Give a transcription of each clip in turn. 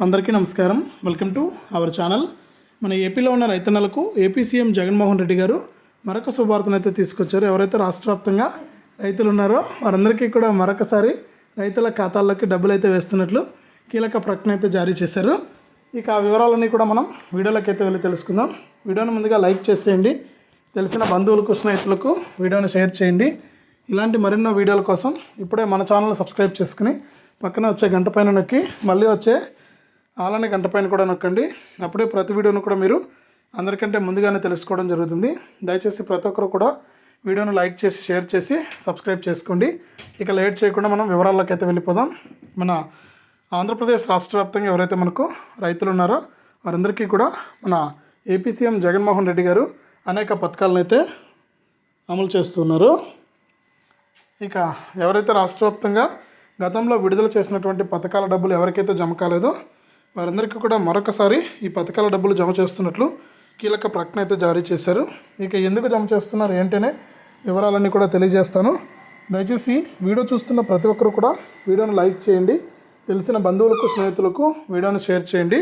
అందరికీ నమస్కారం. Welcome to our channel మన ఏపీలో ఉన్న రైతన్నలకు ఏపీ సీఎం జగన్మోహన్ రెడ్డి గారు మరొక శుభార్తను అయితే తీసుకొచ్చారు. ఎవరైతే రాష్ట్ర వ్యాప్తంగా రైతులు ఉన్నారో వారందరికీ కూడా మరొకసారి రైతుల ఖాతాల్లోకి డబ్బులు అయితే వేస్తున్నట్లు కీలక ప్రకటన అయితే జారీ చేశారు. ఇక ఆ వివరాలన్నీ కూడా మనం వీడియోలోకి అయితే వెళ్ళి తెలుసుకుందాం. వీడియోని ముందుగా లైక్ చేసేయండి. తెలిసిన బంధువులకు స్నేహితులకు వీడియోని షేర్ చేయండి. ఇలాంటి మరెన్నో వీడియోల కోసం ఇప్పుడే మన ఛానల్ సబ్స్క్రైబ్ చేసుకుని పక్కన వచ్చే గంట పైన నొక్కి మళ్ళీ వచ్చే అలానే గంట పైన కూడా నొక్కండి. అప్పుడే ప్రతి వీడియోను కూడా మీరు అందరికంటే ముందుగానే తెలుసుకోవడం జరుగుతుంది. దయచేసి ప్రతి ఒక్కరు కూడా వీడియోను లైక్ చేసి షేర్ చేసి సబ్స్క్రైబ్ చేసుకోండి. ఇక లేట్ చేయకుండా మనం వివరాల్లోకి అయితే వెళ్ళిపోదాం. మన ఆంధ్రప్రదేశ్ రాష్ట్ర వ్యాప్తంగా ఎవరైతే మనకు రైతులు ఉన్నారో వారందరికీ కూడా మన ఏపీ సీఎం జగన్మోహన్ రెడ్డి గారు అనేక పథకాలను అయితే అమలు చేస్తున్నారు. ఇక ఎవరైతే రాష్ట్ర వ్యాప్తంగా గతంలో విడుదల చేసినటువంటి పథకాల డబ్బులు ఎవరికైతే జమ కాలేదో వారందరికీ కూడా మరొకసారి ఈ పథకాల డబ్బులు జమ చేస్తున్నట్లు కీలక ప్రకటన అయితే జారీ చేశారు. ఇక ఎందుకు జమ చేస్తున్నారు? ఏంటనే వివరాలన్నీ కూడా తెలియజేస్తాను. దయచేసి వీడియో చూస్తున్న ప్రతి ఒక్కరు కూడా వీడియోను లైక్ చేయండి. తెలిసిన బంధువులకు స్నేహితులకు వీడియోను షేర్ చేయండి.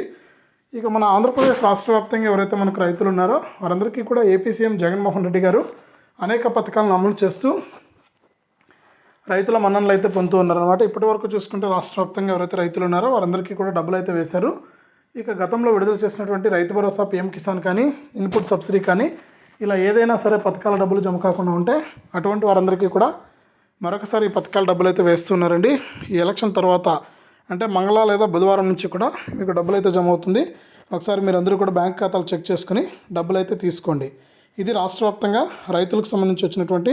ఇక మన ఆంధ్రప్రదేశ్ రాష్ట్ర వ్యాప్తంగా ఎవరైతే మనకు రైతులు ఉన్నారో వారందరికీ కూడా ఏపీ సీఎం జగన్మోహన్ రెడ్డి గారు అనేక పథకాలను అమలు చేస్తూ రైతుల మన్ననలు అయితే పొందుతూ ఉన్నారు అనమాట ఇప్పటి వరకు చూసుకుంటే రాష్ట్ర వ్యాప్తంగా ఎవరైతే రైతులు ఉన్నారో వారందరికీ కూడా డబ్బులు అయితే వేశారు. ఇక గతంలో విడుదల చేసినటువంటి రైతు భరోసా పీఎం కిసాన్ కానీ ఇన్పుట్ సబ్సిడీ కానీ ఇలా ఏదైనా సరే పథకాల డబ్బులు జమ కాకుండా ఉంటే అటువంటి వారందరికీ కూడా మరొకసారి ఈ పథకాల డబ్బులు అయితే వేస్తున్నారండి ఈ ఎలక్షన్ తర్వాత అంటే మంగళ లేదా బుధవారం నుంచి కూడా మీకు డబ్బులు అయితే జమ అవుతుంది. ఒకసారి మీరు అందరూ కూడా బ్యాంక్ ఖాతాలు చెక్ చేసుకుని డబ్బులు అయితే తీసుకోండి. ఇది రాష్ట్ర వ్యాప్తంగా రైతులకు సంబంధించి వచ్చినటువంటి